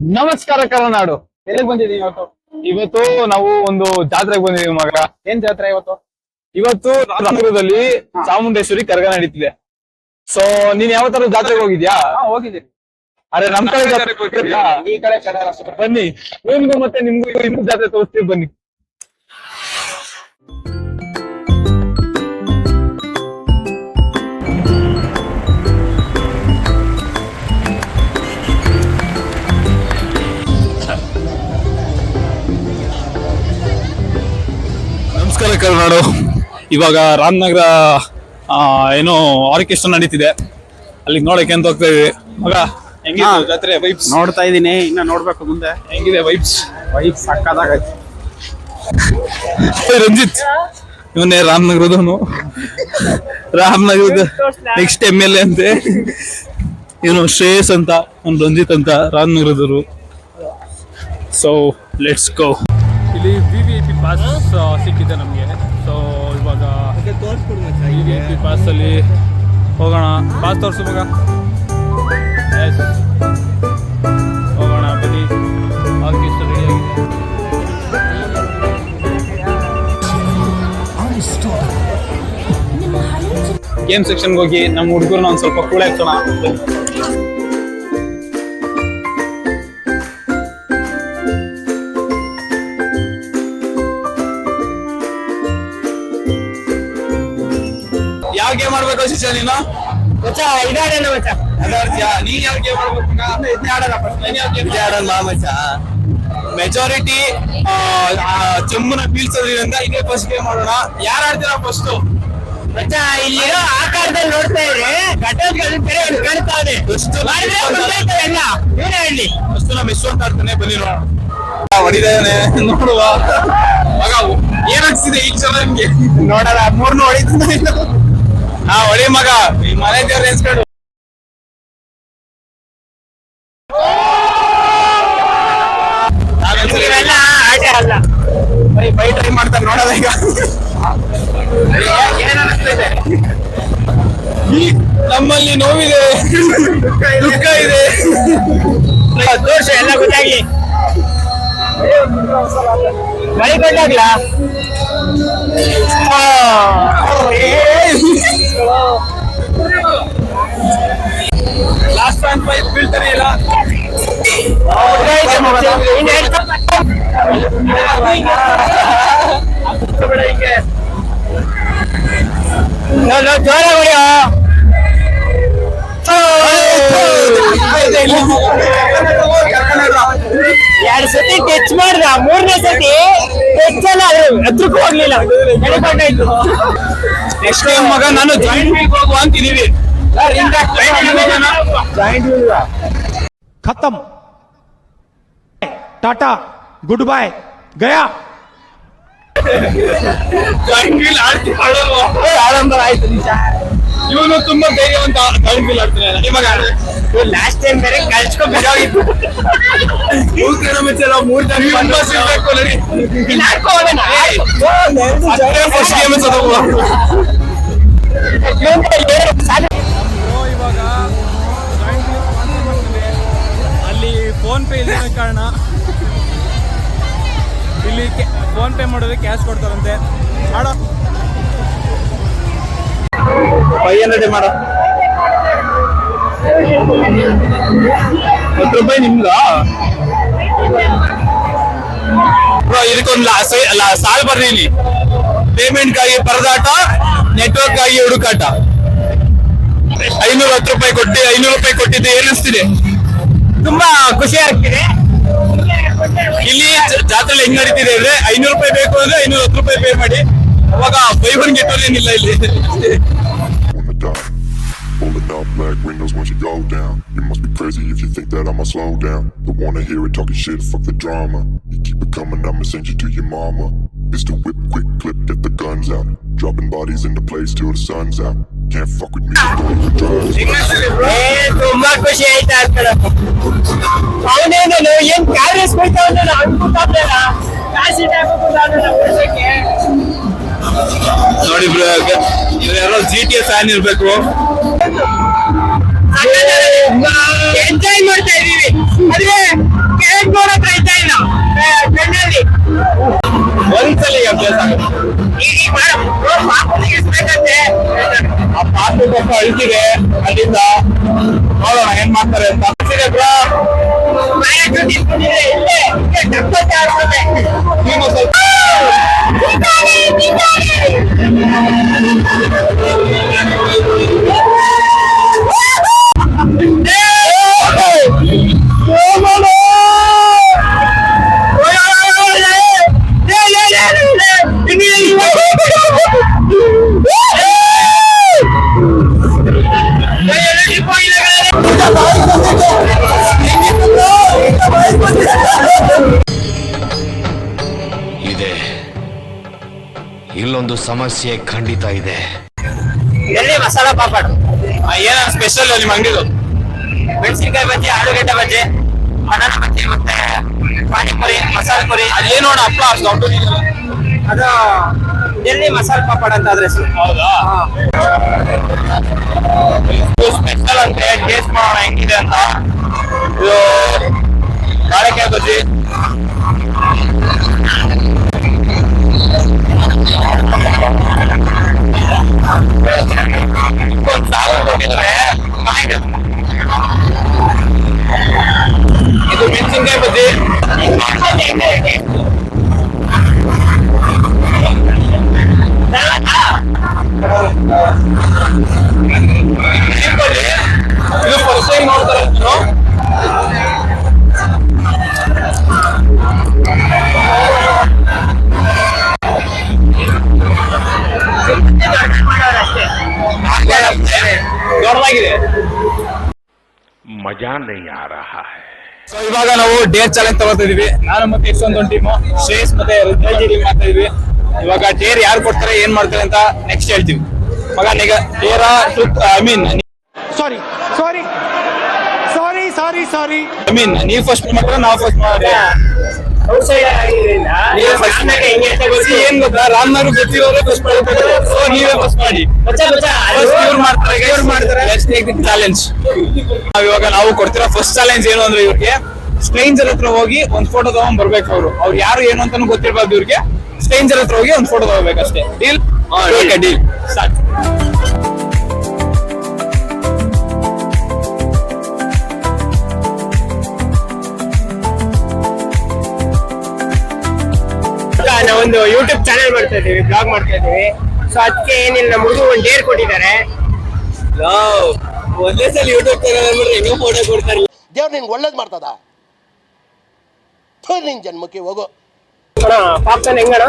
ನಮಸ್ಕಾರ ಕರನಾಡು. ಎಲ್ಲಿಗೆ ಬಂದಿದ್ದೀವಿ ಇವತ್ತು? ಇವತ್ತು ನಾವು ಒಂದು ಜಾತ್ರೆಗೆ ಬಂದಿದ್ದೀವಿ ಮಗ. ಏನ್ ಜಾತ್ರೆ ಇವತ್ತು? ಇವತ್ತು ರಾಮನಗರದಲ್ಲಿ ಚಾಮುಂಡೇಶ್ವರಿ ಕರಗ ನಡೀತಿದೆ. ಸೊ ನೀನ್ ಯಾವತ್ತಾರ ಜಾತ್ರೆಗೆ ಹೋಗಿದ್ಯಾ? ಹಾ ಹೋಗಿದ್ದೀನಿ. ಅರೆ ನಮ್ ಕಡೆ ಜಾತ್ರೆಗೆ ಹೋಗಿದ್ಯಾ? ಈ ಕಡೆ ಕಡೆ ಬನ್ನಿ. ನಿಮ್ಗೂ ಮತ್ತೆ ನಿಮ್ಗೂ ಇನ್ನೊಂದು ಜಾತ್ರೆ ತೋರಿಸ್ತೀವಿ ಬನ್ನಿ. ಇವಾಗ ರಾಮನಗರ ಆ, ಏನೋ ಆರ್ಕೆಸ್ಟ್ರಾ ನಡೀತಿದೆ. ಅಲ್ಲಿಗೆ ನೋಡಕ್ಕೆ ಅಂತ ಹೋಗ್ತಾ ಇದೀವಿ. ಮಗ ಹೆಂಗಿದೆ ಜಾತ್ರೆ ವೈಬ್ಸ್ ನೋಡ್ತಾ ಇದ್ದೀನಿ ಇನ್ನ ನೋಡ್ಬೇಕು ಮುಂದೆ. ಹೆಂಗಿದೆ ವೈಬ್ಸ್ ವೈಬ್ಸ್ ಸಕ್ಕದಾಗೈತೆ. ರಂಜಿತ್ ಇವನೇ ರಾಮನಗರದವನು. ರಾಮನಗರದ ನೆಕ್ಸ್ಟ್ ಎಂ ಎಲ್ ಎ ಅಂತೆ. ಇವನು ಶ್ರೇಯಸ್ ಅಂತ ಅವ್ನು ರಂಜಿತ್ ಅಂತ ರಾಮನಗರದವರು. ಸೊ ಲೆಟ್ಸ್ ಗೋ ಇಲ್ಲಿ V V I P pass ಸಿಕ್ಕಿದೆ ನಮಗೆ. ಪಿ ಪಾಸ್ ಅಲ್ಲಿ ಹೋಗೋಣ. ಪಾಸ್ ತೋರಿಸು ಮಗ ಎಸ್ ಹೋಗೋಣ, ಬನ್ನಿ. ಆರ್ಕೆಸ್ಟ್ರಾ ರೆಡಿ ಆಗಿದೆ. ಗೇಮ್ ಸೆಕ್ಷನ್ಗೆ ಹೋಗಿ ನಮ್ಮ ಹುಡುಗರನ್ನ ಒಂದು ಸ್ವಲ್ಪ ಕೂಳ ನೀನ್ ಯಾವ ಗೇಮ್ ಆಡ್ಬೇಕು ಶಿಷ್ಯ ನೀನು ಅದಾಡ್ತೀಯಾ? ನೀನ್ ಯಾವ ಗೇಮ್ ಆಡ್ಬೇಕು? ಮೆಜಾರಿಟಿ ಚೆಮ್ಮನ ಬೀಳ್ಸೋದ್ರಿಂದ ಇದೇ ಫಸ್ಟ್ ಗೇಮ್ ಮಾಡೋಣ ಯಾರು ಆಡ್ತೀರಾ ಫಸ್ಟ್ ಇಲ್ಲಿರೋ ಆಕಾರದಲ್ಲಿ ನೋಡ್ತಾ ಇದ್ರೆ ಫಸ್ಟ್ ಬೇರೆ ಮಿಸ್ ಅಂತ ಮಾಡಿದ್ರೆ ಗೊತ್ತಾಯ್ತದೆ ಎಲ್ಲ ಹೇಳಿ. ನಮ್ಮ ಯಶವಂತ ಆಡ್ತಾನೆ ಬನ್ನಿ ನೋಡೋಣ. ಹೊಡಿದಾನೆ ನೋಡುವ. ಮಗ ಏನಾಗ್ತಿದೆ ಈಗ ಚೆನ್ನಾಗಿ? ನಿಮ್ಗೆ ನೋಡಲ್ಲ ಮೂರ್ನು ಹೊಡಿತಾನೆ ಹಾ ಹೊಳಿ ಮಗ. ಈ ಮನೆ ದೇವ್ರ ಎನ್ಸ್ಕೊಂಡು ಬೈ ಬೈ ಟ್ರೈ ಮಾಡ್ತಾರೆ ನೋಡೋದ ಈಗ? ನಮ್ಮಲ್ಲಿ ನೋವಿದೆ. ದುಃಖ ಇದೆ. ದೋಷ ಎಲ್ಲ ಗೊತ್ತಾಗ್ಲಿ ಮಳೆ ಕೊಟ್ಟಾಗ್ಲಾ ಲಾಸ್ಟ್ ಟೈಮ್ ಪೈಪ್ ಬೀಳ್ತಾನೆ ಇಲ್ಲ ಜೋರ ಹೊಡಿಯೋ ಟಚ್ ಮಾಡ್ದ. ಮೂರನೇ ಸತಿ ಟಚ್ ಅಲ್ಲ ಹತ್ರಕ್ಕೂ ಹೋಗ್ಲಿಲ್ಲ. ಎಡಕೊಂಡಾಯ್ತು ನೆಕ್ಸ್ಟ್ ಟೈಮ್ ಮಗ ನಾನು ಜಾಯಿಂಟ್ ವೀಲ್ ಹೋಗುವ ಅಂತಿದೀವಿ. ಖತಮ್ ಟಾಟಾ ಗುಡ್ ಬೈ. ಗಯಾ. ಜಾಯಿಂಟ್ ವೀಲ್ ಆಡ್ತಿ ಆಡಲ್ವಾ ಆಯ್ತು ಇವನು ತುಂಬಾ ಧೈರ್ಯವಂತ. ಜಾಯಿಂಟ್ ಬಿಲ್ ಆಡ್ತಾನೆ. ಇವಾಗ ಲಾಸ್ಟ್ ಟೈಮ್ ಬೇರೆ ಮೂರ್ ಇವಾಗ ಅಲ್ಲಿ ಫೋನ್ ಪೇ ಇಲ್ಲ ಕಾರಣ ಇಲ್ಲಿ ಫೋನ್ ಪೇ ಮಾಡಿದ್ರೆ ಕ್ಯಾಶ್ ಕೊಡ್ತಾರಂತೆ. ಮಾಡೋ ಫೈವ್ ಹಂಡ್ರೆಡ್ ಮಾಡೋ. ಹತ್ತು ರೂಪಾಯಿ ನಿಮ್ಗ ಇದಕ್ಕೊಂದು ಸಾಲ್ ಪೇಮೆಂಟ್ಗಾಗಿ ಪರದಾಟ ನೆಟ್ವರ್ಕ್ಗಾಗಿ ಹುಡುಕಾಟ. ಐನೂರ ಹತ್ತು ರೂಪಾಯಿ ಕೊಟ್ಟಿ, ಐನೂರು ರೂಪಾಯಿ ಕೊಟ್ಟಿದ್ದು ಏನಿಸ್ತಿದೆ ತುಂಬಾ ಖುಷಿ ಆಗ್ತಿದೆ. ಇಲ್ಲಿ ಜಾತ್ರೆ ಹೆಂಗ್ ನಡೀತಿದೆ ಅಂದ್ರೆ, ಐನೂರು ರೂಪಾಯಿ ಬೇಕು ಅಂದ್ರೆ ಐನೂರ ಹತ್ತು ರೂಪಾಯಿ ಪೇ ಮಾಡಿ. ಅವಾಗ ಬೈ ಒನ್ ಗೆಟ್ ಏನಿಲ್ಲ ಇಲ್ಲಿ. black windows once you go down. You must be crazy if you think that I'ma slow down. Don't wanna hear it talking shit, fuck the drama. You keep it coming, I'ma send you to your mama. Pistol whip, quick clip, get the guns out. Dropping bodies in the place till the sun's out. Can't fuck with me, I'm going to drugs. ಏ ತುಂಬಾ ಖುಷಿ ಆಯ್ತಾ ಅಂತ ಅವನೇನು ಏನ್ ಕಾಂಗ್ರೆಸ್ ಹೋಯ್ತಾವನ್ನ ಅನ್ಕೊತಾವ್ನಲ್ಲ ಕಾಶಿ ಉಳಿಸಕ್ಕೆ ನೋಡಿ bro ಯಾರೋ G T fan ಇರ್ಬೇಕು ಎಂಜಾಯ್ ಮಾಡ್ತಾ ಇದೀವಿ ಆದ್ರೆ ಕ್ಯಾರೆಟ್ ಬೋರ್ಡ್ ಹತ್ರ ಇದ್ದ ಇಲ್ಲ ಕಣ್ಣಲ್ಲಿ ಒಂದ್ಸಲ ಅಭ್ಯಾಸ ಈಗ ಪಾಪಂತೆ ಆ ಪಾಪ ಪಕ್ಕ ಅಳ್ತಿದೆ. ಅಲ್ಲಿಂದ ನೋಡೋಣ ಏನ್ ಮಾಡ್ತಾರೆ ಅಂತ. ಸ್ವಲ್ಪ ಸಮಸ್ಯೆ ಖಂಡಿತ ಇದೆ. ಎಲ್ಲಿ ಮಸಾಲ ಪಾಪಡ್? ಏನ ಸ್ಪೆಷಲ್ ನಿಮ್ಮ ಅಂಗಡಿದು ಮೆಣಸಿನಕಾಯಿ ಬಜ್ಜಿ ಆಲೂಗಡ್ಡೆ ಬಜ್ಜಿ ಬನಾನ ಬಜ್ಜಿ ಮತ್ತೆ ಪಾನಿಪುರಿ ಮಸಾಲ ಪುರಿ. ಅದೇನು ನೋಡ ಹಪ್ಳ ದೊಡ್ಡ. ಅದು ಎಲ್ಲಿ ಮಸಾಲ ಪಾಪಡ್ ಅಂತ ಅದ್ರ ಹೆಸರು? ಹೌದಾ? ಸ್ಪೆಷಲ್ ಅಂತ ಟೇಸ್ಟ್ ಮಾಡೋಣ ಹೆಂಗಿದೆ ಅಂತ. ಇದು ಬಾಳೆಕಾಯಿ ಬಜ್ಜಿ. ಮಜಾ ನೈ ಆ ಹೈ ಸೊ ಇವಾಗ ನಾವು ಡೇರ್ ಚಾಲೆಂಜ್ ತಗೋತಾ ಇದೀವಿ. ನಾನು ಮತ್ತೆ ಇಷ್ಟೊಂದೊಂದು ಟೀಮು ಶ್ರೇಯಸ್ ಮತ್ತೆ ರುದ್ರಾಜಿ ಮಾಡ್ತಾ ಇದೀವಿ. ಇವಾಗ ಡೇರ್ ಯಾರು ಕೊಡ್ತಾರೆ ಏನ್ ಮಾಡ್ತಾರೆ ಅಂತ ನೆಕ್ಸ್ಟ್ ಹೇಳ್ತೀವಿ. ಮಗ ನಿಗ dare I mean sorry sorry sorry sorry sorry I mean ನೀವು ಫಸ್ಟ್ ಮಾಡ್ತಾರೆ ನಾವು ಫಸ್ಟ್ ಮಾಡ್ತೀವಿ ಏನ್ ಗೊತ್ತಾ? ರಾಮ್ನವ್ರು ಗೊತ್ತಿರೋರೇ ಫಸ್ಟ್ ಮಾಡ್ತಾರೆ. ಸೊ ನೀವೇ ಫಸ್ಟ್ ಮಾಡಿ. ಮಾಡ್ತಾರೆ ಚಾಲೆಂಜ್ ನಾವ್ ಇವಾಗ ನಾವು ಕೊಡ್ತಿರೋ ಫಸ್ಟ್ ಚಾಲೆಂಜ್ ಏನು ಅಂದ್ರೆ ಇವ್ರಿಗೆ ಸ್ಟ್ರೇಂಜರ್ ಹತ್ರ ಹೋಗಿ ಒಂದ್ ಫೋಟೋ ತಗೊಂಡ್ ಬರ್ಬೇಕು ಅವ್ರು. ಅವ್ರು ಯಾರು ಏನು ಅಂತಾನು ಗೊತ್ತಿರ್ಬಾರ್ದು ಇವ್ರಿಗೆ. ಸ್ಟ್ರೇಂಜರ್ ಹತ್ರ ಹೋಗಿ ಒಂದ್ ಫೋಟೋ ತಗೋಬೇಕಷ್ಟೇ. ಡೀಲ್ ಓಕೆ ಡೀಲ್ ಸ್ಟಾರ್ಟ್ ನಾವೊಂದು ಯೂಟ್ಯೂಬ್ ಚಾನೆಲ್ ಮಾಡ್ತಾ ಇದ್ದೀವಿ ಬ್ಲಾಗ್ ಮಾಡ್ತಾ ಇದ್ದೀವಿ. ಸೊ ಅದಕ್ಕೆ ಏನಿಲ್ಲ ನಮ್ಮ ಹುಡುಗ ಒಂದು ಡೇರ್ ಕೊಟ್ಟಿದ್ದಾರೆ. ಒಂದೇ ಸಲ ಯೂಟ್ಯೂಬ್ ಚಾನೆಲ್ ಅಂದ್ರೆ ಹೆಂಗೂ ಫೋಟೋ ಕೊಡ್ತಾರೆ. ದೇವ್ರು ನಿನ್ಗೆ ಒಳ್ಳೇದು ಮಾಡ್ತದ? ನಿನ್ ಜನ್ಮಕ್ಕೆ ಹೋಗು. ಅಣ್ಣ ಪಾಪ್ಕಾರ್ನ್ ಹೆಂಗಣ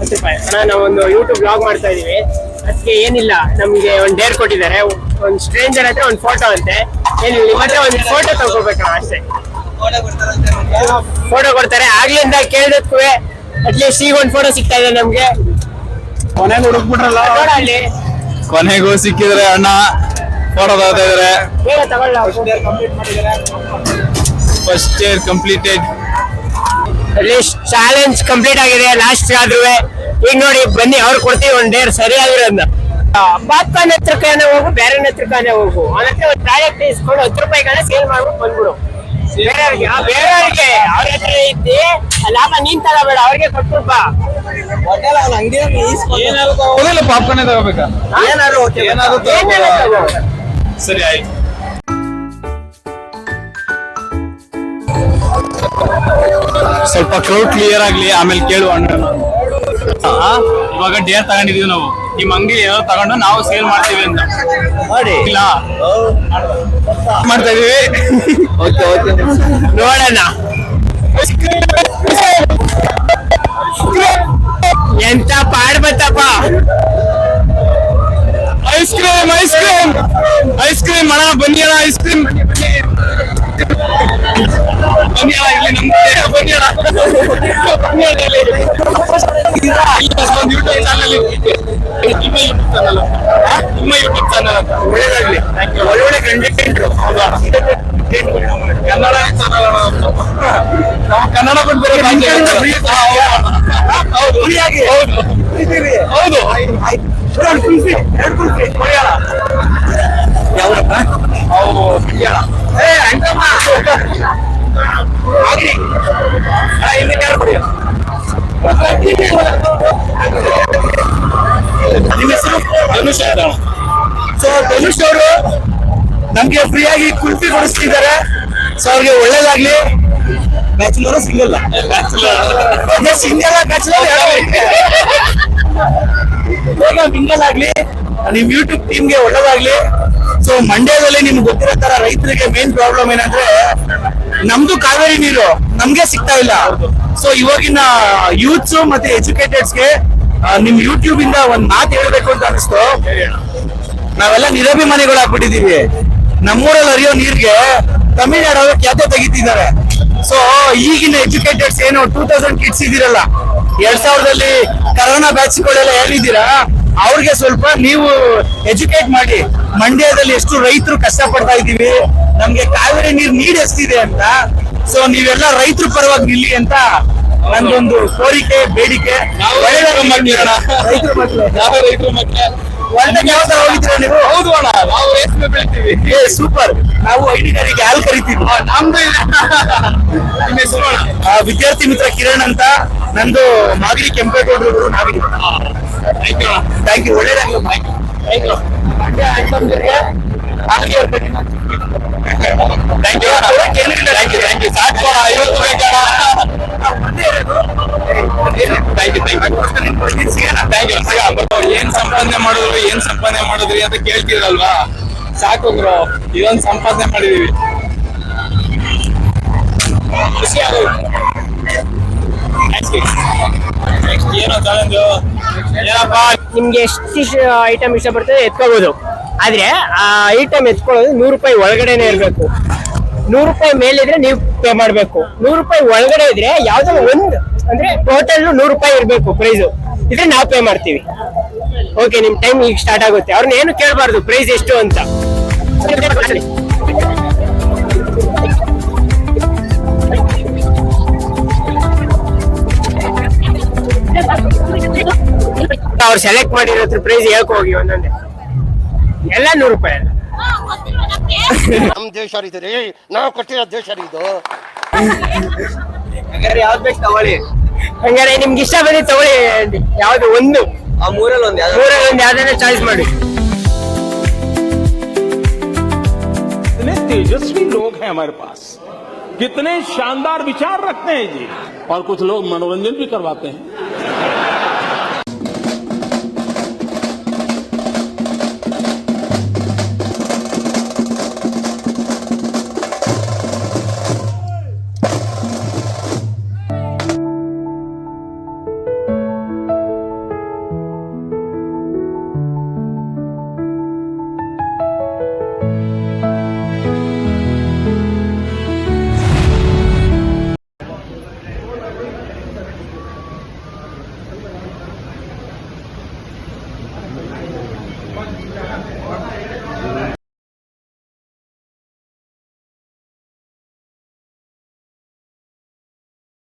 ಹತ್ತು ರೂಪಾಯಿ ಅಣ್ಣ ನಾವೊಂದು ಯೂಟ್ಯೂಬ್ ಬ್ಲಾಗ್ ಮಾಡ್ತಾ ಇದ್ದೀವಿ. ಅದಕ್ಕೆ ಏನಿಲ್ಲ ನಮಗೆ ಒಂದು ಡೇರ್ ಕೊಟ್ಟಿದ್ದಾರೆ. ಒಂದು ಸ್ಟ್ರೇಂಜರ್ ಹತ್ರ ಒಂದು ಫೋಟೋ ಅಂತೆ. ಏನಿಲ್ಲ ಮತ್ತೆ ಹತ್ರ ಒಂದು ಫೋಟೋ ತಗೋಬೇಕಣ್ಣ ಅಷ್ಟೇ. ಫೋಟೋ ಕೊಡ್ತಾರೆ. ಆಗ್ಲಿಂದ ಕೇಳಿದಕ್ಕೂ ಅಟ್ಲೀಸ್ಟ್ ಈಗ ಒಂದ್ ಫೋಟೋ ಸಿಗ್ತಾ ಇದೆ ನಮ್ಗೆ. ಕೊನೆಗೆ ಹುಡುಕ್ಬಿಟ್ರಲ್ಲ? ನೋಡ ಅಲ್ಲಿ. ಕೊನೆಗೂ ಸಿಕ್ಕಿದ್ರೆ ಅಣ್ಣ ಫೋಟೋ ತಗೋತಾ ಇದಾರೆ. ಬೇಗ ತಗೊಳ್ಳ. First year completed at least challenge complete ಆಗಿದೆ ಲಾಸ್ಟ್ ಆದ್ರೂ ಈಗ ನೋಡಿ ಬನ್ನಿ ಅವ್ರು ಕೊಡ್ತೀವಿ ಒಂದ್ ಡೇರ್ ಸರಿಯಾಗಿರೋದ್ನ ಪಾಪ್ಕಾರ್ನ್ ಹತ್ರಕ್ಕೇನೆ ಹೋಗು ಬೇರೆ ಹತ್ರಕ್ಕೇನೆ ಹೋಗು. ಅದಕ್ಕೆ ಹತ್ರ ಒಂದು ಪ್ರಾಜೆಕ್ಟ್ ಇಸ್ಕೊಂಡು ಹತ್ತು ರೂಪಾಯಿಗಳನ್ನ ಸೇಲ್ ಮಾಡ್ಬಿಟ್ಟು ಬಂದ್ಬಿಡು. ಬೇರೆಯವ್ರಿಗೆ ಬೇರೆಯವ್ರಿಗೆ ಅವ್ರ ಹತ್ರ ಐತಿ. ಲಾಭ ನೀನ್ ತಗೋಬೇಡ ಅವ್ರಿಗೆ ಕೊಟ್ಬಿಡ್ಪ ಹೋಗಿಲ್ಲ ಪಾಪ್ಕಾರ್ನ್ ತಗೋಬೇಕಾ ಏನಾದ್ರು ಏನಾದ್ರು ತಗೋ. ಸರಿ ಆಯ್ತು. ಸ್ವಲ್ಪ ಕ್ರೌಡ್ ಕ್ಲಿಯರ್ ಆಗ್ಲಿ ಆಮೇಲೆ ಕೇಳುವ ಅಣ್ಣ ಇವಾಗ ಡೇರ್ ತಗೊಂಡಿದೀವಿ ನಾವು. ನಿಮ್ ಅಂಗಡಿ ಏನೋ ತಗೊಂಡು ನಾವು ಸೇಲ್ ಮಾಡ್ತೀವಿ ಅಂತ. ನೋಡಿ ಇಲ್ಲ. ಮಾಡ್ತಾ ಇದೀವಿ. ನೋಡೋಣ. ಎಂತ ಪಾಡ್ ಬತ್ತಪ್ಪ. Ice cream ice cream ice cream ಅಣ್ಣ ಬನ್ನಿ ಅಣ್ಣ ಐಸ್ ಕ್ರೀಮ್ ನಿಮ್ಮ ಯೂಟ್ಯೂಬ್ ಚಾನಲ್ ಅಂತ ಒಳ್ಳೇದಾಗ್ಲಿ ಒಳ್ಳೊಳ್ಳೆ ಕಂಟೆಂಟ್ ಕನ್ನಡ ಚಾನಲ್ ನಾವು ಕನ್ನಡ ಹೇಳ್ತಾರೆ. ಹೌದು ಹೌದು ಹೌದು ಕೊಡಿಯಲ್ಲ ಯಾವ್ದಪ್ಪ ಅವು ಕೊಡಿಯಲ್ಲ ಏ ಅಂಕಮ್ಮ ಸೊ ಧನುಷ್ ಅವರು ನಮ್ಗೆ ಫ್ರೀ ಆಗಿ ಕುಲ್ಫಿ ಕೊಡಿಸ್ತಿದ್ದಾರೆ. ಸೊ ಅವ್ರಿಗೆ ಒಳ್ಳೇದಾಗ್ಲಿ. Bachelor single single bachelor mingle ಆಗ್ಲಿ. ನಿಮ್ ಯೂಟ್ಯೂಬ್ ಟೀಮ್ಗೆ ಒಳ್ಳೇದಾಗ್ಲಿ. ಸೊ ಮಂಡ್ಯದಲ್ಲಿ ನಿಮ್ಗೆ ಗೊತ್ತಿರೋ ತರ ರೈತರಿಗೆ ಮೇನ್ ಪ್ರಾಬ್ಲಮ್ ಏನಂದ್ರೆ ನಮ್ದು ಕಾವೇರಿ ನೀರು, ನಮ್ಗೆ ಸಿಗ್ತಾ ಇಲ್ಲ. ಸೊ ಇವಾಗಿನ ಯೂತ್ಸ್ ಮತ್ತೆ ಎಜುಕೇಟೆಡ್ಸ್ಗೆ ನಿಮ್ ಯೂಟ್ಯೂಬ್ ಇಂದ ಒಂದ್ ಮಾತು ಹೇಳ್ಬೇಕು ಅಂತ ಅನಿಸ್ತು. ನಾವೆಲ್ಲ ನಿರಭಿಮಾನಿಗಳು ಆಗ್ಬಿಟ್ಟಿದೀವಿ. ನಮ್ಮೂರಲ್ಲಿ ಹರಿಯೋ ನೀರ್ಗೆ ತಮಿಳ್ನಾಡು ಖ್ಯಾತೆ ತೆಗಿತಿದ್ದಾರೆ. ಸೊ ಈಗಿನ ಎಜುಕೇಟೆಡ್ಸ್ ಏನು ಟೂ ತೌಸಂಡ್ ಕಿಡ್ಸ್ ಇದಿರಲ್ಲ ಎರಡ್ ಸಾವಿರದಲ್ಲಿ ಕರೋನಾ ಬ್ಯಾಚ್ಗಳೆಲ್ಲ ಹೇಳಿದ್ದೀರಾ? ಅವ್ರಿಗೆ ಸ್ವಲ್ಪ ನೀವು ಎಜುಕೇಟ್ ಮಾಡಿ, ಮಂಡ್ಯದಲ್ಲಿ ಎಷ್ಟು ರೈತರು ಕಷ್ಟ ಪಡ್ತಾ ಇದೀವಿ ನಮ್ಗೆ ಕಾವೇರಿ ನೀರ್ ನೀಡ್ ಎಷ್ಟಿದೆ ಅಂತ? ಸೊ ನೀವೆಲ್ಲ ರೈತರ ಪರವಾಗಿ ನಿಲ್ಲಿ ಅಂತ ನಂದೊಂದು ಕೋರಿಕೆ ಬೇಡಿಕೆ. ನೀವು ಹೌದು ಅಣ್ಣ ನಾವು ರೇಷ್ಮೆ ಬೆಳಿತೀವಿ. ಏ ಸೂಪರ್. ನಾವು ಹಾಲು ಕರಿತೀವಿ. ನಮ್ದು ವಿದ್ಯಾರ್ಥಿ ಮಿತ್ರ ಕಿರಣ್ ಅಂತ ನಂದು ಮಾಗಡಿ ಕೆಂಪೇಗೌಡರು ನಾವಿದ್ದೀವಿ ಥ್ಯಾಂಕ್ ಯು ಒಳ್ಳೇದಾಗ್ಲಿ. ಥ್ಯಾಂಕ್ ಏನ್ ಸಂಪಾದನೆ ಮಾಡಿದ್ರು ಏನ್ ಸಂಪಾದನೆ ಮಾಡಿದ್ರಿ ಅಂತ ಕೇಳ್ತಿದ್ರಲ್ವಾ ಸಾಕು ಬ್ರೋ ಇದೊಂದು ಸಂಪಾದನೆ ಮಾಡಿದೀವಿ ಖುಷಿ ಏನೋ ಚಾಲೆಂಜು ಏನಪ್ಪ ನಿಮ್ಗೆ ಎಷ್ಟು ಐಟಮ್ ಇಷ್ಟ ಎತ್ಕೋಬಹುದು ಆದ್ರೆ ಆ ಐಟಮ್ ಎತ್ಕೊಳ್ಳೋದು ನೂರು ರೂಪಾಯಿ ಒಳಗಡೆನೆ ಇರಬೇಕು. ನೂರು ರೂಪಾಯಿ ಮೇಲಿದ್ರೆ ನೀವು ಪೇ ಮಾಡಬೇಕು. ನೂರು ರೂಪಾಯಿ ಒಳಗಡೆ ಇದ್ರೆ ಯಾವ್ದೋ ಒಂದು, ಅಂದ್ರೆ ಟೋಟಲ್ ನೂರು ರೂಪಾಯಿ ಇರಬೇಕು ಪ್ರೈಸ್ ಇದ್ರೆ ನಾವು ಪೇ ಮಾಡ್ತೀವಿ. ಓಕೆ ನಿಮ್ ಟೈಮ್ ಈಗ ಸ್ಟಾರ್ಟ್ ಆಗುತ್ತೆ. ಅವ್ರನ್ನ ಏನು ಕೇಳಬಾರ್ದು ಪ್ರೈಸ್ ಎಷ್ಟು ಅಂತ. ಅವ್ರು ಸೆಲೆಕ್ಟ್ ಮಾಡಿರೋದ್ರ ಪ್ರೈಸ್ ಹೇಳ್ಕೊ ಹೋಗಿ ಒಂದೊಂದೇ. ಎಲ್ಲ ನೂರು ರೂಪಾಯಿ ಅಲ್ಲ ನಮ್ ದೇಶ ಇದು ರೀ ನಾವು ಕೊಟ್ಟಿರೋ ದೇಶ ರೀ ಇದು ಯಾವ್ದು ಬೇಕು ತಗೊಳ್ಳಿ ಹಂಗಾರೆ ನಿಮ್ಗೆ ಇಷ್ಟ ಬಂದಿದ್ದು ತಗೊಳ್ಳಿ ಆಂಟಿ. ಯಾವ್ದು ಒಂದು ಆ ಮೂರಲ್ಲಿ ಒಂದ್ ಯಾವ್ದು ಮೂರಲ್ಲಿ ಒಂದು ಯಾವ್ದಾರ ಚಾಯ್ಸ್ ಮಾಡಿ कितने तेजस्वी लोग हैं हमारे पास कितने शानदार विचार रखते हैं जी और कुछ लोग मनोरंजन भी करवाते हैं